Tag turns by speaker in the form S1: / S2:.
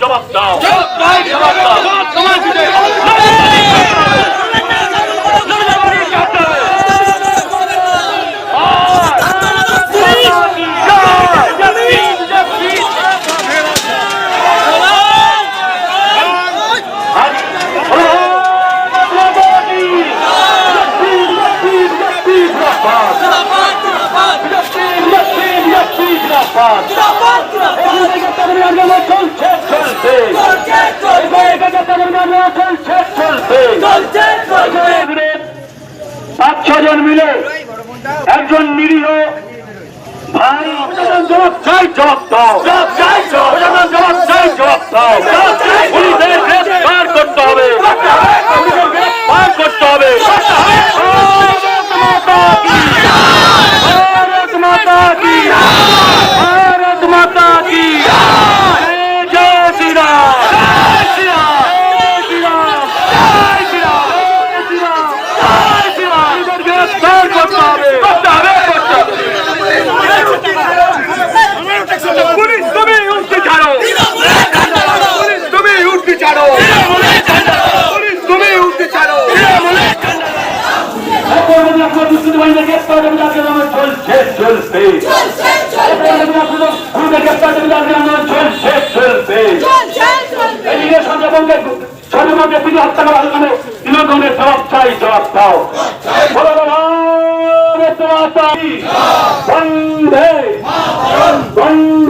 S1: জবাব দাও জবাব দাও পাঁচ ছজন মিলে একজন নিরীহ ভাই জবাব চাই জবাব দাও। জবাব চাই জবাব জবাব চাই জবাব পুলিশ, তুমি উঠতে ছাড়ো পুলিশ তুমি উঠতে ছাড়ো পুলিশ তুমি উঠতে ছাড়ো চলছে চলছে চলছে চলছে হত্যা করা হলে তৃণমূলের জবাব চাই জবাব দাও? বন্দে। বন্দে।